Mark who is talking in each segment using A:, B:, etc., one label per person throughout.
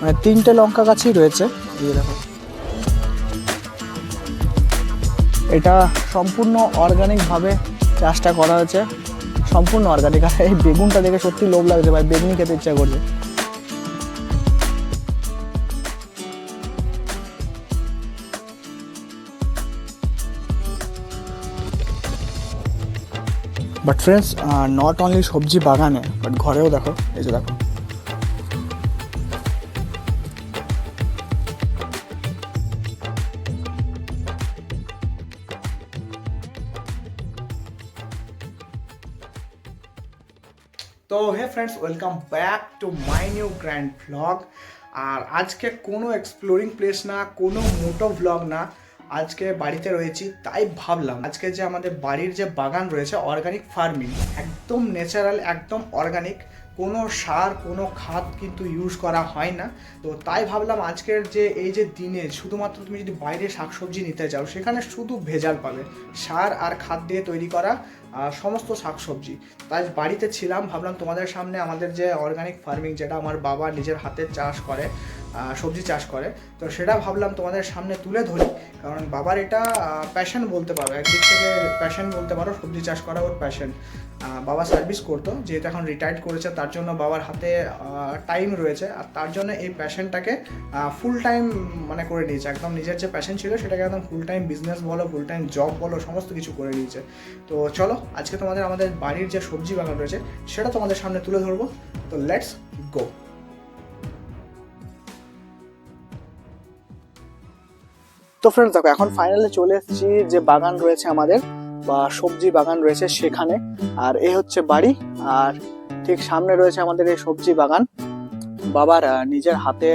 A: মানে তিনটে লঙ্কা গাছই রয়েছে। দেখো। এটা সম্পূর্ণ অর্গানিকভাবে চাষটা করা হয়েছে। সম্পূর্ণ অর্গানিক আর এই বেগুনটা দেখে সত্যি লোভ লাগছে ভাই বেগুনি খেতে ইচ্ছা করছে। বাট ফ্রেন্ডস নট অনলি সবজি বাগানে বাট ঘরেও দেখো, এই যে দেখো। তো hey friends welcome back to my new grand vlog আর আজকে কোনো এক্সপ্লোরিং প্লেস না, কোনো মোটো ভ্লগ না। আজকে বাড়িতে রয়েছি, তাই ভাবলাম আজকে যে আমাদের বাড়ির যে বাগান রয়েছে অর্গানিক ফার্মিং একদম ন্যাচারাল একদম অর্গানিক কোনো সার, কোনো খাদ কিন্তু ইউজ করা হয় না। তো তাই ভাবলাম আজকের যে এই যে দিনে শুধুমাত্র তুমি যদি বাইরে শাকসবজি নিতে যাও, সেখানে শুধু ভেজাল পাবে। সার আর খাদ দিয়ে তৈরি করা সমস্ত শাকসবজি। তাই বাড়িতে ছিলাম, ভাবলাম তোমাদের সামনে আমাদের যে অর্গানিক ফার্মিং যেটা আমার বাবা নিজের হাতে চাষ করে সবজি চাষ করে, তো সেটা ভাবলাম তোমাদের সামনে তুলে ধরি। কারণ বাবার এটা প্যাশন বলতে পারো, একদিক থেকে প্যাশন বলতে পারো, সবজি চাষ করা ওর প্যাশন বাবা সার্ভিস করতো, যেহেতু এখন রিটায়ার্ড করেছে, তার জন্য বাবার হাতে টাইম রয়েছে, আর তার জন্য এই প্যাশনটাকে ফুল টাইম মানে করে নিয়েছে। একদম নিজের যে প্যাশন ছিল, সেটাকে একদম ফুল টাইম বিজনেস বলো ফুল টাইম জব বলো, সমস্ত কিছু করে নিয়েছে। তো চলো আজকে তোমাদের আমাদের বাড়ির যে সবজি বাগান রয়েছে, সেটা তোমাদের সামনে তুলে ধরবো। তো লেটস গো তো ফ্রেন্ডস দেখো, এখন ফাইনালে চলে এসেছি যে বাগান রয়েছে আমাদের, বা সবজি বাগান রয়েছে সেখানে। আর এ হচ্ছে বাড়ি, আর ঠিক সামনে রয়েছে আমাদের এই সবজি বাগান। বাবার নিজের হাতে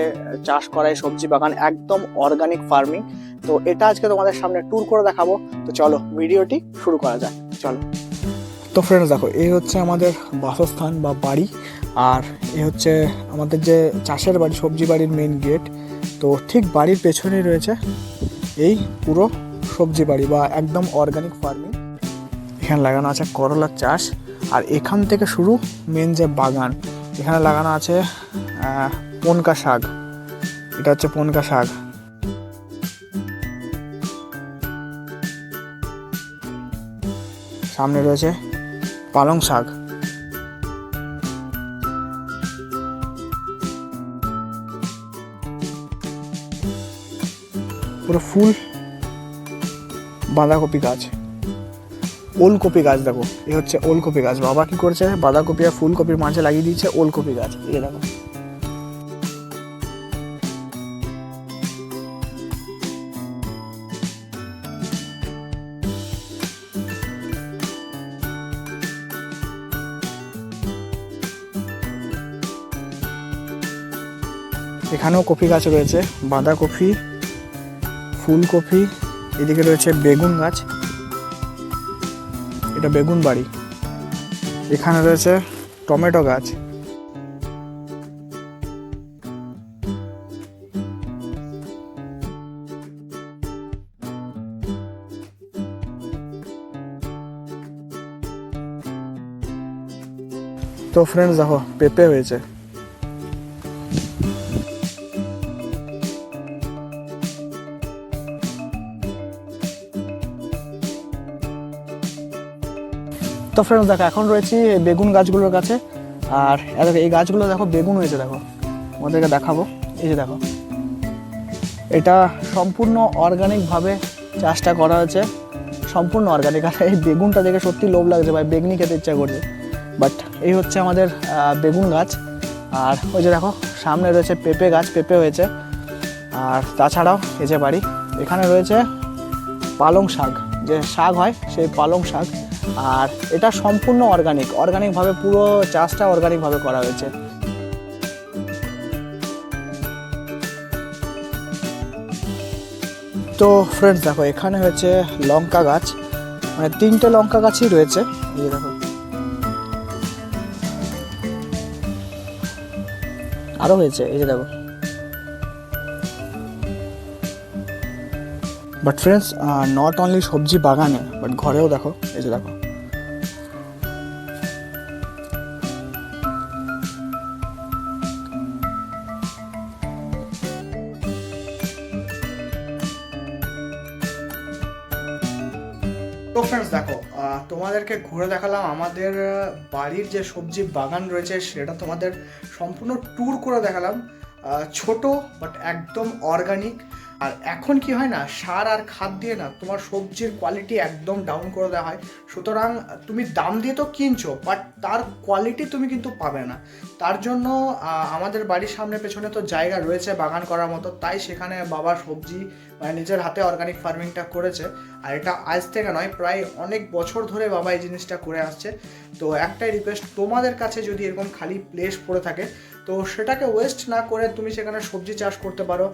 A: চাষ করা এই সবজি বাগান একদম অর্গানিক ফার্মিং তো এটা আজকে তোমাদের সামনে ট্যুর করে দেখাবো। তো চলো, ভিডিওটি শুরু করা যাক। চলো। তো ফ্রেন্ডস দেখো এই হচ্ছে আমাদের বাসস্থান বা বাড়ি, আর এ হচ্ছে আমাদের যে চাষের বাড়ি, সবজি বাড়ির মেন গেট তো ঠিক বাড়ির পেছনেই রয়েছে এই পুরো সবজি বাড়ি বা একদম অর্গানিক ফার্মিং এখানে লাগানো আছে করলার চাষ, আর এখান থেকে শুরু মেন যে বাগান, এখানে লাগানো আছে পনকা শাক। এটা হচ্ছে পনকা শাক। সামনে রয়েছে পালং শাক। পুরো ফুল বাঁধাকপি গাছ। ওলকপি গাছ দেখো, এ হচ্ছে ওলকপি গাছ। বাবা কি করছে? বাঁধাকপি আর ফুলকপির মাঝে লাগিয়ে দিয়েছে ওলকপি গাছ। এই দেখো। এখানেও কপি গাছ রয়েছে, বাঁধাকপি, ফুলকপি, এদিকে রয়েছে বেগুন গাছ। এটা বেগুন বাড়ি। এখানে রয়েছে টমেটো গাছ। তো ফ্রেন্ডস দেখো, পেঁপে হয়েছে। তো ফ্রেন্ডস দেখো, এখন রয়েছি বেগুন গাছগুলোর কাছে। আর দেখো, এই গাছগুলো দেখো, বেগুন হয়েছে, দেখো। ওদেরকে দেখাবো। এই যে দেখো। এটা সম্পূর্ণ অর্গানিকভাবে চাষটা করা হয়েছে। সম্পূর্ণ অর্গানিক আর এই বেগুনটা দেখে সত্যি লোভ লাগছে ভাই, বেগুনি খেতে ইচ্ছা করছে। বাট এই হচ্ছে আমাদের বেগুন গাছ। আর ওই যে দেখো, সামনে রয়েছে পেঁপে গাছ, পেঁপে হয়েছে। আর তাছাড়াও এই যে বাড়ি, এখানে রয়েছে পালং শাক। যে শাক হয়, সেই পালং শাক। আর এটা সম্পূর্ণ অর্গানিক অর্গানিকভাবে পুরো চাষটা অর্গানিকভাবে করা হয়েছে। তো ফ্রেন্ডস দেখো, এখানে হচ্ছে লঙ্কা গাছ। মানে তিনটে লঙ্কা গাছই রয়েছে। এই দেখো। আরও হয়েছে, এই যে দেখো। বাট ফ্রেন্ডস নট অনলি সবজি বাগানে বাট ঘরেও দেখো, এই যে দেখো। তো ফ্রেন্ডস দেখো তোমাদেরকে ঘুরে দেখালাম আমাদের বাড়ির যে সবজি বাগান রয়েছে, সেটা তোমাদের সম্পূর্ণ ট্যুর করে দেখালাম। ছোট বাট একদম অর্গানিক আর এখন কি হয় না, সার আর খাদ দিয়ে না তোমার সবজির কোয়ালিটি একদম ডাউন করে দেওয়া হয়। সুতরাং তুমি দাম দিয়ে তো কিনছো বাট তার কোয়ালিটি তুমি কিন্তু পাবে না। তার জন্য আমাদের বাড়ির সামনে পেছনে তো জায়গা রয়েছে বাগান করার মতো, তাই সেখানে বাবা সবজি মানে নিজের হাতে অর্গানিক ফার্মিংটা করেছে। আর এটা আজ থেকে নয়, প্রায় অনেক বছর ধরে বাবা এই জিনিসটা করে আসছে। তো একটাই রিকোয়েস্ট তোমাদের কাছে যদি এরকম খালি প্লেস পড়ে থাকে তো সেটাকে ওয়েস্ট না করে তুমি সেখানে সবজি চাষ করতে পারো।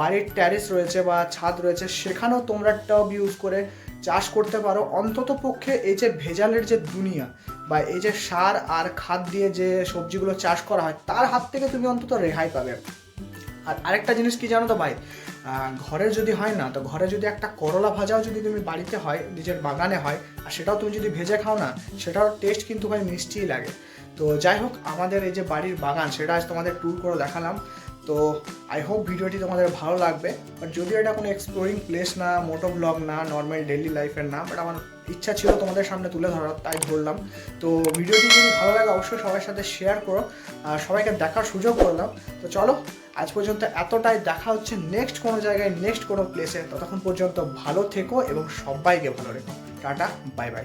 A: বাড়ির ট্যারেস রয়েছে বা ছাদ রয়েছে, সেখানেও তোমরা টব ইউজ করে চাষ করতে পারো। অন্তত পক্ষে এই যে ভেজালের যে দুনিয়া বা এই যে সার আর খাদ দিয়ে যে সবজিগুলো চাষ করা হয়, তার হাত থেকে তুমি অন্তত রেহাই পাবে। আর আরেকটা জিনিস কি জানো তো ভাই? ঘরে যদি হয় না, তো ঘরে যদি একটা করলা ভাজাও যদি তুমি বাড়িতে হয়, নিজের বাগানে হয়, আর সেটাও তুমি যদি ভেজে খাও না সেটার টেস্ট কিন্তু ভাই মিষ্টিই লাগে। তো যাই হোক, আমাদের এই যে বাড়ির বাগান, সেটা আজ তোমাদের ট্যুর করে দেখালাম। তো আই হোপ ভিডিওটি তোমাদের ভালো লাগবে। বাট যদিও এটা কোনো এক্সপ্লোরিং প্লেস না মোটো ব্লগ না নর্মাল ডেইলি লাইফের না বাট আমার ইচ্ছা ছিল তোমাদের সামনে তুলে ধরার, তাই ধরলাম। তো ভিডিওটি যদি ভালো লাগে, অবশ্যই সবার সাথে শেয়ার করো। সবাইকে দেখার সুযোগ করলাম তো চলো, আজ পর্যন্ত এতটাই। দেখা হচ্ছে নেক্সট কোনো জায়গায় নেক্সট কোনো প্লেসে ততক্ষণ পর্যন্ত ভালো থেকো এবং সবাইকে ভালো রেখো। Tata bye bye